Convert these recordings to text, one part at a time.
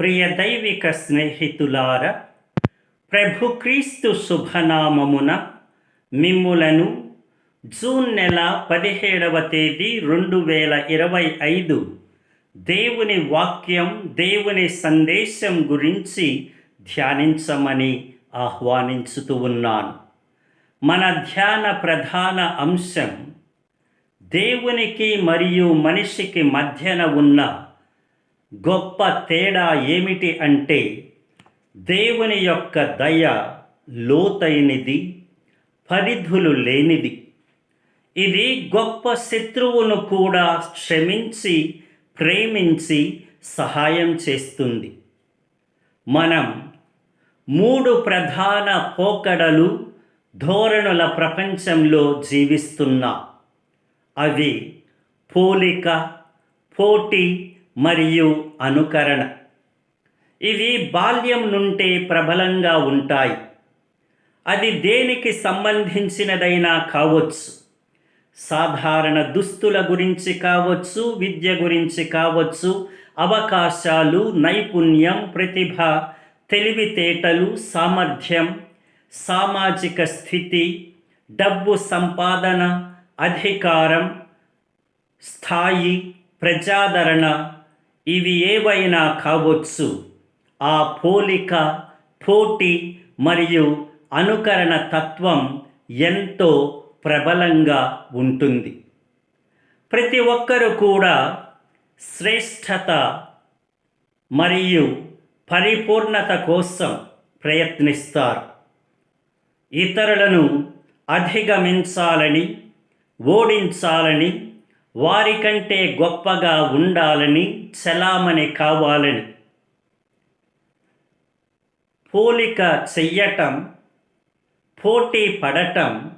ప్రియ దైవిక స్నేహితులార ప్రభుక్రీస్తు శుభనామమున మిమ్ములను జూన్ నెల పదిహేడవ తేదీ రెండు వేల ఇరవై ఐదు దేవుని వాక్యం దేవుని సందేశం గురించి ధ్యానించమని ఆహ్వానించుతూ ఉన్నాను. మన ధ్యాన ప్రధాన అంశం దేవునికి మరియు మనిషికి మధ్యన ఉన్న గొప్ప తేడా ఏమిటి అంటే దేవుని యొక్క దయ లోతైనది పరిధులు లేనిది. ఇది గొప్ప శత్రువును కూడా క్షమించి ప్రేమించి సహాయం చేస్తుంది. మనం మూడు ప్రధాన పోకడలు ధోరణుల ప్రపంచంలో జీవిస్తున్నాం. అవి పోలిక పోటీ మరియు అనుకరణ. ఇవి బాల్యం నుండే ప్రబలంగా ఉంటాయి. అది దేనికి సంబంధించినదైనా కావచ్చు. సాధారణ దుస్తుల గురించి కావచ్చు విద్య గురించి కావచ్చు అవకాశాలు నైపుణ్యం ప్రతిభ తెలివితేటలు సామర్థ్యం సామాజిక స్థితి డబ్బు సంపాదన అధికారం స్థాయి ప్రజాదరణ ఇవి ఏవైనా కావచ్చు. ఆ పోలిక పోటీ మరియు అనుకరణ తత్వం ఎంతో ప్రబలంగా ఉంటుంది. ప్రతి ఒక్కరూ కూడా శ్రేష్టత మరియు పరిపూర్ణత కోసం ప్రయత్నిస్తారు. ఇతరులను అధిగమించాలని ఓడించాలని వారికంటే గొప్పగా ఉండాలని చలామణి కావాలని. పోలిక చెయ్యటం పోటీ పడటం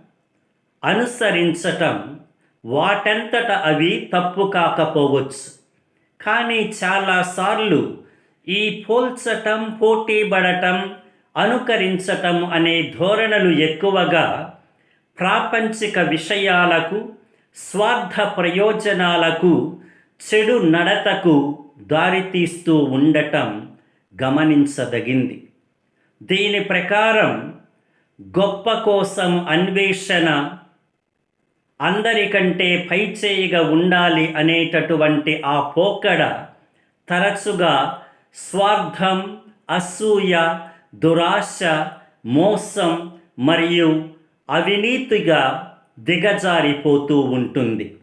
అనుసరించటం వాటంతట అవి తప్పు కాకపోవచ్చు. కానీ చాలాసార్లు ఈ పోల్చటం పోటీ పడటం అనుకరించటం అనే ధోరణులు ఎక్కువగా ప్రాపంచిక విషయాలకు స్వార్థ ప్రయోజనాలకు చెడు నడతకు దారితీస్తూ ఉండటం గమనించదగింది. దీని ప్రకారం గొప్ప కోసం అన్వేషణ అందరికంటే పైచేయిగా ఉండాలి అనేటటువంటి ఆ పోకడ తరచుగా స్వార్థం అసూయ దురాశ మోసం మరియు అవినీతిగా దిగజారిపోతూ ఉంటుంది.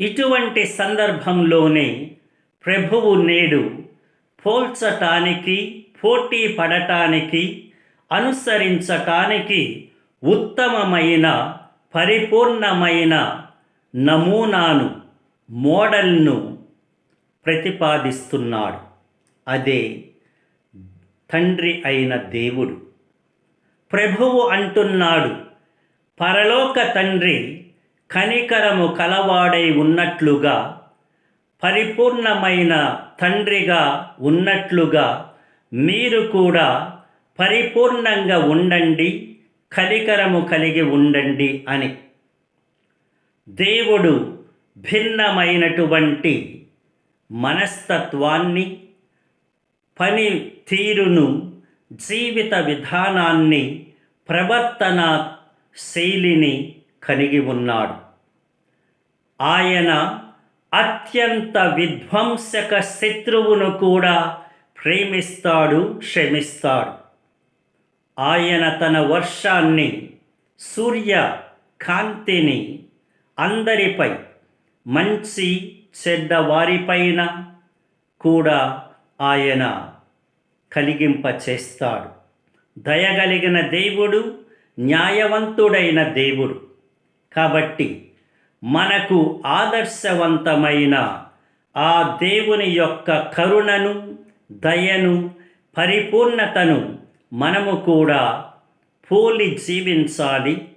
ఇటువంటి సందర్భంలోనే ప్రభువు నేడు పోల్చటానికి పోటీ పడటానికి అనుసరించటానికి ఉత్తమమైన పరిపూర్ణమైన నమూనాను మోడల్ను ప్రతిపాదిస్తున్నాడు. అదే తండ్రి అయిన దేవుడు. ప్రభువు అంటున్నాడు పరలోక తండ్రి కనికరము కలవాడై ఉన్నట్లుగా పరిపూర్ణమైన తండ్రిగా ఉన్నట్లుగా మీరు కూడా పరిపూర్ణంగా ఉండండి కలికరము కలిగి ఉండండి అని. దేవుడు భిన్నమైనటువంటి మనస్తత్వాన్ని పని తీరును జీవిత విధానాన్ని ప్రవర్తన శైలిని కలిగి ఉన్నాడు. ఆయన అత్యంత విధ్వంసక శత్రువును కూడా ప్రేమిస్తాడు క్షమిస్తాడు. ఆయన తన వర్షాన్ని సూర్య కాంతిని అందరిపై మంచి చెడ్డ వారిపైన కూడా ఆయన కలిగింప చేస్తాడు దయగలిగిన దేవుడు న్యాయవంతుడైన దేవుడు. కాబట్టి మనకు ఆదర్శవంతమైన ఆ దేవుని యొక్క కరుణను దయను పరిపూర్ణతను మనము కూడా పోలి జీవించాలి.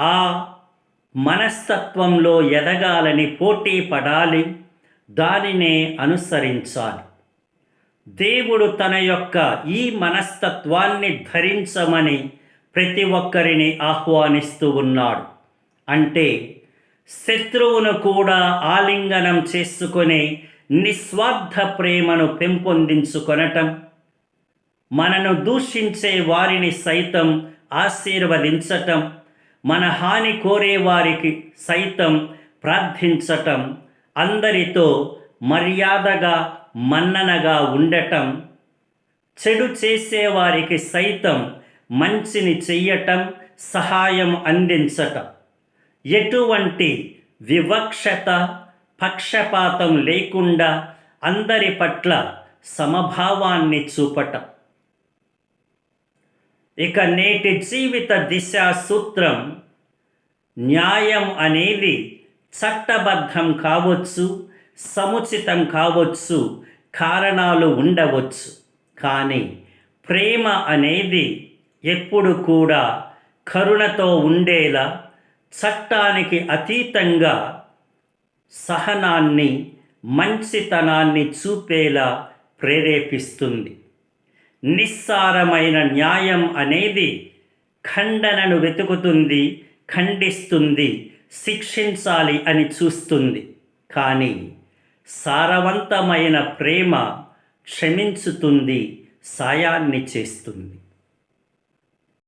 ఆ మనస్తత్వంలో ఎదగాలని పోటీ పడాలి. దానినే అనుసరించాలి. దేవుడు తన యొక్క ఈ మనస్తత్వాన్ని ధరించమని ప్రతి ఒక్కరిని ఆహ్వానిస్తూ ఉన్నాడు. అంటే శత్రువును కూడా ఆలింగనం చేసుకునే నిస్వార్థ ప్రేమను పెంపొందించుకొనటం మనను దూషించే వారిని సైతం ఆశీర్వదించటం మన హాని కోరే వారికి సైతం ప్రార్థించటం అందరితో మర్యాదగా మన్ననగా ఉండటం చెడు చేసేవారికి సైతం మంచిని చెయ్యటం సహాయం అందించటం. ఎటువంటి వివక్షత పక్షపాతం లేకుండా అందరి పట్ల సమభావాన్ని చూపటం. ఇక నేటి జీవిత దిశా సూత్రం న్యాయం అనేది చట్టబద్ధం కావచ్చు సముచితం కావచ్చు కారణాలు ఉండవచ్చు. కానీ ప్రేమ అనేది ఎప్పుడు కూడా కరుణతో ఉండేలా చట్టానికి అతీతంగా సహనాన్ని మంచితనాన్ని చూపేలా ప్రేరేపిస్తుంది. నిస్సారమైన న్యాయం అనేది ఖండనను వెతుకుతుంది ఖండిస్తుంది శిక్షించాలి అని చూస్తుంది. కానీ సారవంతమైన ప్రేమ క్షమించుతుంది సాయాన్ని చేస్తుంది.